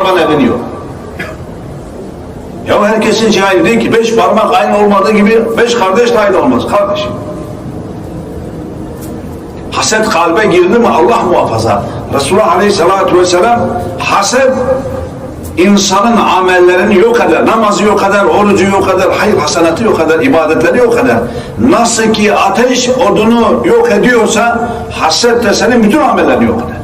parmağın evleniyor. Ya herkesin cahil değil ki beş parmak aynı olmadığı gibi beş kardeş de aynı olmaz kardeşim. Haset kalbe girdi mi Allah muhafaza. Resulullah Aleyhisselatü Vesselam haset insanın amellerini yok eder. Namazı yok eder, orucu yok eder, hayır hasenatı yok eder, ibadetleri yok eder. Nasıl ki ateş odunu yok ediyorsa haset de senin bütün amellerini yok eder.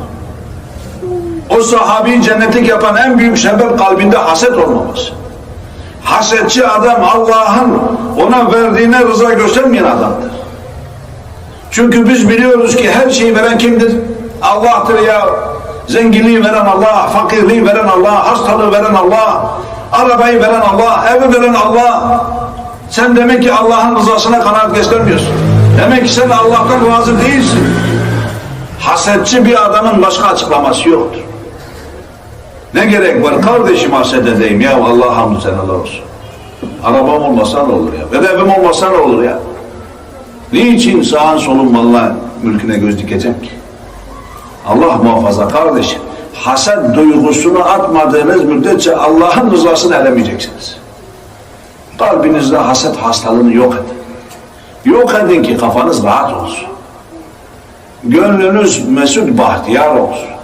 O sahabeyi cennetlik yapan en büyük sebep kalbinde haset olmaması. Hasetçi adam Allah'ın ona verdiğine rıza göstermeyen adamdır. Çünkü biz biliyoruz ki her şeyi veren kimdir? Allah'tır ya. Zenginliği veren Allah, fakirliği veren Allah, hastalığı veren Allah, arabayı veren Allah, evi veren Allah. Sen demek ki Allah'ın rızasına kanaat göstermiyorsun. Demek ki sen Allah'tan razı değilsin. Hasetçi bir adamın başka açıklaması yoktur. Ne gerek var kardeşim haset edeyim ya Allah hamdü senalar olsun. Arabam olmasa ne olur ya? Evim olmasa ne olur ya? Niçin sağın solun malına mülküne göz dikeceğim ki? Allah muhafaza kardeşim. Haset duygusunu atmadığınız müddetçe Allah'ın rızasını eremeyeceksiniz. Kalbinizde haset hastalığını yok edin. Yok edin ki kafanız rahat olsun. Gönlünüz mesut bahtiyar olsun.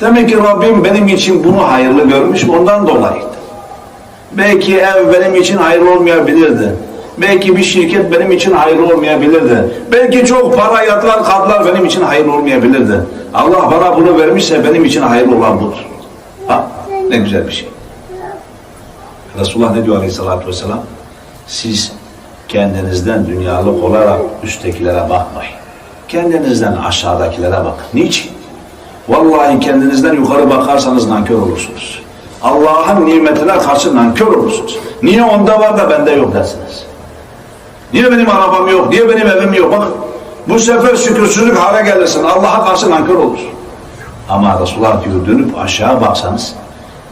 Demek ki Rabbim benim için bunu hayırlı görmüş ondan dolayıydı. Belki ev benim için hayırlı olmayabilirdi. Belki bir şirket benim için hayırlı olmayabilirdi. Belki çok para yatlar kadlar benim için hayırlı olmayabilirdi. Allah bana bunu vermişse benim için hayırlı olan budur. Ha, ne güzel bir şey. Resulullah ne diyor aleyhissalatü vesselam? Siz kendinizden dünyalık olarak üsttekilere bakmayın. Kendinizden aşağıdakilere bakın. Niçin? Vallahi kendinizden yukarı bakarsanız nankör olursunuz. Allah'ın nimetine karşı nankör olursunuz. Niye onda var da bende yok dersiniz. Niye benim arabam yok? Niye benim evim yok? Bak bu sefer şükürsüzlük hale gelirsin. Allah'a karşı nankör olursun. Ama Resulullah diyor dönüp aşağı baksanız,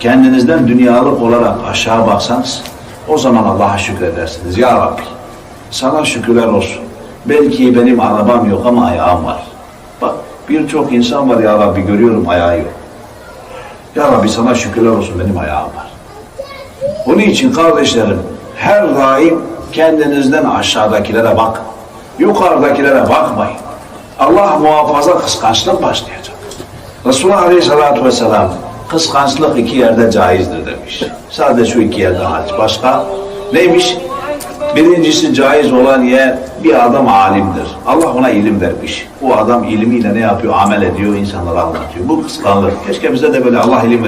kendinizden dünyalık olarak aşağı baksanız, o zaman Allah'a şükredersiniz. Ya Rabbi, sana şükürler olsun. Belki benim arabam yok ama ayağım var. Birçok insan var ya Rabbi görüyorum ayağı yok. Ya Rabbi sana şükürler olsun benim ayağım var. Onun için kardeşlerim her daim kendinizden aşağıdakilere bak. Yukarıdakilere bakmayın. Allah muhafaza kıskançlık başlayacak. Resulullah Aleyhisselatü Vesselam kıskançlık iki yerde caizdir demiş. Sadece şu iki yerde hariç. Başka neymiş? Birincisi caiz olan yer bir adam alimdir. Allah ona ilim vermiş. O adam ilmiyle ne yapıyor? Amel ediyor, insanlara anlatıyor. Bu kıskanlık. Keşke bize de böyle Allah ilim